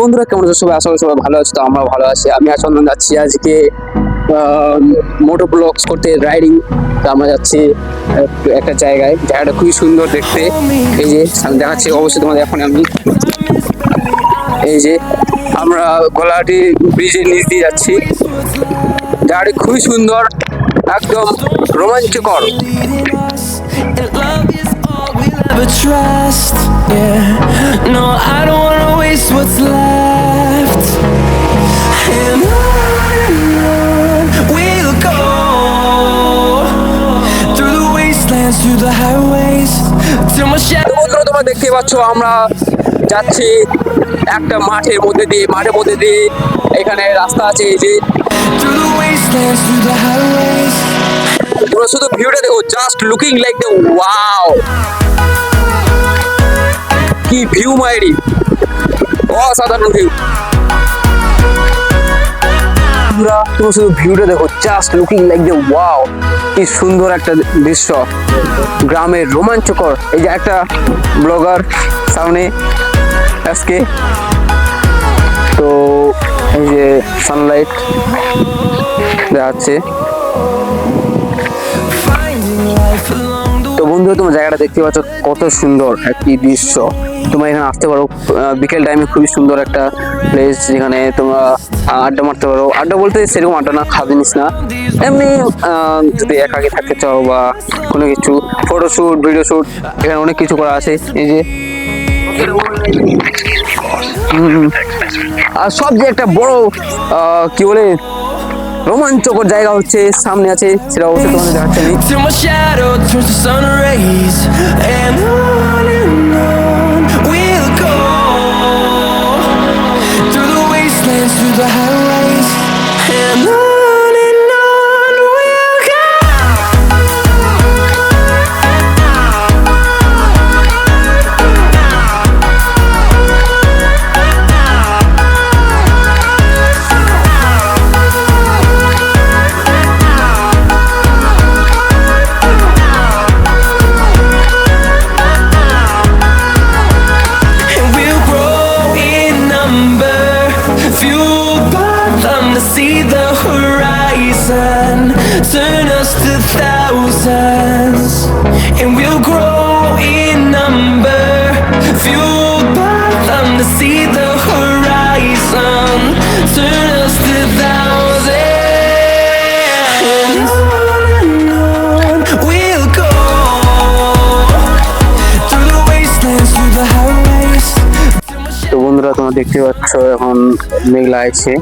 বন্ধুরা, কেমন আছো? সবাই আশা করি সবাই ভালো আছে, তো আমরা ভালো আছি। আমি আচন্দন যাচ্ছি আজকে মোটো ব্লগস করতে রাইডিং তো আমরা যাচ্ছি একটা জায়গায়। জায়গাটা খুবই সুন্দর দেখতে। এই যে সামনে দেখাচ্ছি, অবশ্যই তোমাদের এখন আমি। এই যে, আমরা গলাহাটি ব্রিজের নিচ দিয়ে যাচ্ছি। জায়গাটি খুবই সুন্দর, একদম রোমাঞ্চকর। And love is all we'll ever trust. Yeah. No, I don't wanna waste what's left. And on and on we'll go through the wastelands, through the highways, till my তো shadow. বন্ধুরা তোমরা দেখতে পাচ্ছ আমরা যাচ্ছি একটা মাঠের মধ্যে দিয়ে মাঠের মধ্যে দিয়ে এখানে রাস্তা আছে এই যে. তোমরা শুধু ভিউটা দেখো just looking like the wow কি ভিউ মাইরি? অসাধারণ ভিউ তোমরা তোমরা শুধু ভিউটা দেখো just looking like the wow কি সুন্দর একটা দৃশ্য। গ্রামের রোমাঞ্চকর, এই যে একটা ব্লগার সামনে আজকে। তো, এই যে সানলাইট the তো বন্ধুরা, তোমার জায়গাটা দেখতে পাচ্ছ, কত সুন্দর একটি দৃশ্য। তোমরা এখানে আসতে পারো। বিকেল টাইমে খুবই সুন্দর একটা প্লেস যেখানে তোমরা আড্ডা মারতে পারো। আড্ডা বলতে সেরকম আড্ডা না, খাবে নিস না। এমনি যদি একাকে থাকতে চাও বা কোনো কিছু ফটোশ্যুট ভিডিও শ্যুট এখানে অনেক কিছু করা আছে। এই যে, আর সব যে একটা বড় কি বলে, রোমাঞ্চকর জায়গা হচ্ছে, সামনে আছে, সেটা অবশ্যই তোমাদের দেখাচ্ছে horizon Turn us to thousands And we'll grow in number Fueled by them to see the horizon Turn us to thousands And on and on we'll go Through the wastelands, through the highways তো বন্ধুরা তোমরা দেখতে পাচ্ছ এখন মেঘলা আছে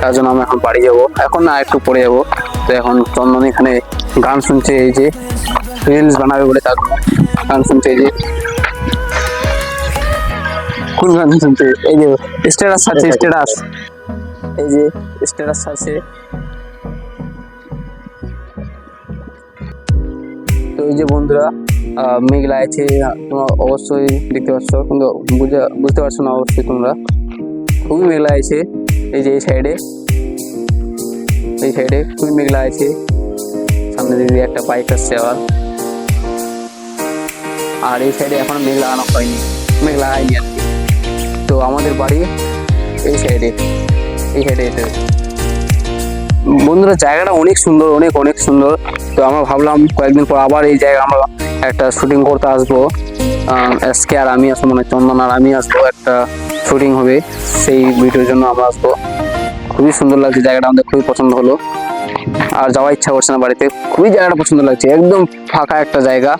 তার জন্য আমরা এখন বাড়ি যাব। এখন না একটু পরে যাব। তো এখন চন্দন এখানে গান শুনছে এই যে রিলস বানাবে বলে তার গান শুনছে এই যে। কোন গান শুনছে? এই যে স্ট্যাটাস আছে স্ট্যাটাস এই যে স্ট্যাটাস আছে। তো এই যে বন্ধুরা আহ, মেঘলা আছে তোমরা অবশ্যই দেখতে পাচ্ছ। কিন্তু বুঝে বুঝতে পারছ না অবশ্যই তোমরা। খুবই মেঘলা আছে। এই যে এই সাইডে এই সাইডে খুবই মেঘলা আছে। সামনে দিকে একটা বাইক আসছে আবার। আর এই সাইডে এখনও মেঘ লাগানো হয়নি মেঘ লাগায়নি আর কি। তো আমাদের বাড়ি এই সাইডে এই সাইডে এটা বন্ধুরা, জায়গাটা অনেক সুন্দর, অনেক অনেক সুন্দর। তো আমরা ভাবলাম কয়েকদিন পর আবার এই জায়গা আমরা একটা শুটিং করতে আসব। এসকে আর আমি আসব মানে চন্দন আর আমি আসব একটা শুটিং হবে, সেই ভিডিওর জন্য আমরা আসব। খুবই সুন্দর লাগছে, জায়গাটা আমাদের খুবই পছন্দ হলো। আর যাওয়ার ইচ্ছা করছে না বাড়িতে, খুবই জায়গাটা পছন্দ লাগছে, একদম ফাঁকা একটা জায়গা।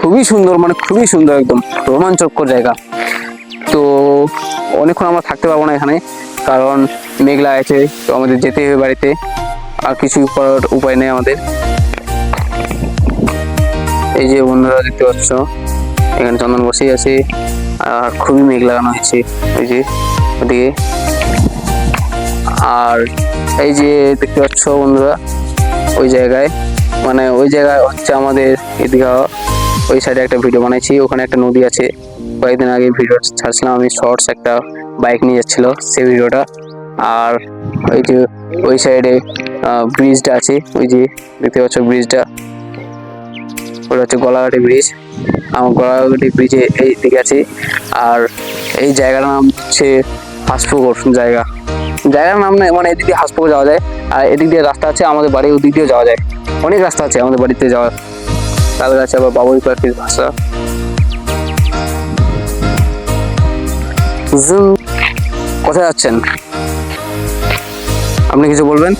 খুবই সুন্দর মানে খুবই সুন্দর একদম, রোমাঞ্চকর জায়গা। তো অনেকক্ষণ আমরা থাকতে পারব না এখানে, কারণ মেঘলা আছে, তো আমাদের যেতে হবে বাড়িতে। আর কিছু করার উপায় নেই আমাদের। এই যে বন্ধুরা দেখতে পাচ্ছ, এখানে চন্দন বসেই আছে। আর খুবই মেঘ লাগানো হয়েছে। ওই যে ওদিকে আর এই যে দেখতে পাচ্ছ বন্ধুরা, ওই জায়গায় মানে ওই জায়গায় হচ্ছে আমাদের এদিকে ওই সাইডে একটা ভিডিও বানাইছি। ওখানে একটা নদী আছে। কয়েকদিন আগে ভিডিও ছাড়ছিলাম আমি শর্টস একটা বাইক নিয়ে যাচ্ছিল সেই ভিডিওটা আর ওই যে, ওই সাইডে ব্রিজটা আছে। ওই যে, দেখতে পাচ্ছ ব্রিজটা ওটা হচ্ছে গলাঘাটি ব্রিজ আমার গলাঘাটি ব্রিজে এই দিকে আছি। আর এই জায়গাটার নাম হচ্ছে হাঁসপুকুর জায়গা। জায়গার নাম নেই মানে এদিক দিয়ে হাঁসপুকুর যাওয়া যায়। আর এদিক দিয়ে রাস্তা আছে, আমাদের বাড়ির ওদিক দিয়ে যাওয়া যায়। অনেক রাস্তা আছে আমাদের বাড়িতে যাওয়ার। তাদের আছে আবার বাবুই পাখির ভাষা। কোথায় যাচ্ছেন? আপনি কিছু বলবেন?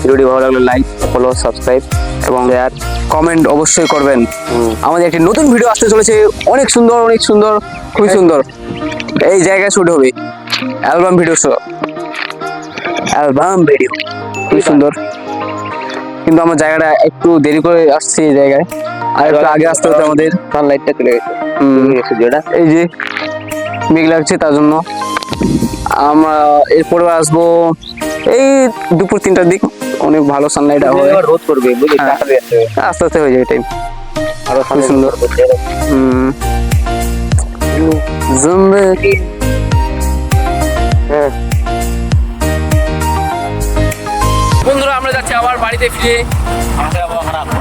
ভিডিওটি ভালো লাগলে লাইক ফলো সাবস্ক্রাইব এবং শেয়ার কমেন্ট অবশ্যই করবেন। আমাদের একটি নতুন ভিডিও আসতে চলেছে। অনেক সুন্দর অনেক সুন্দর খুবই সুন্দর। এই জায়গায় শুট হবে। Album video show album video খুবই সুন্দর। কিন্তু আমার জায়গাটা একটু দেরি করে আসছে এই জায়গায়। আর একটু আগে আসতে হতো আমাদের। সানলাইটটা চলে গেছে। এই যে মেঘ লাগছে তার জন্য। আমরা এরপরে আসব এই দুপুর তিনটার দিক। অনেক ভালো সানলাইট হবে রোদ করবে বুঝলি হ্যাঁ। আসতে। আস্তে আস্তে হয়ে যাবে টাইম আরও খুব সুন্দর। হুম। জিন্দগি হ্যাঁ বন্ধুরা আমরা যাচ্ছি আবার বাড়িতে ফিরে আমাদের আবহাওয়া খারাপ আমরা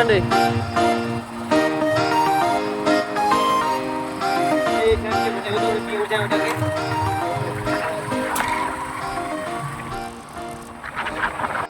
যেখানে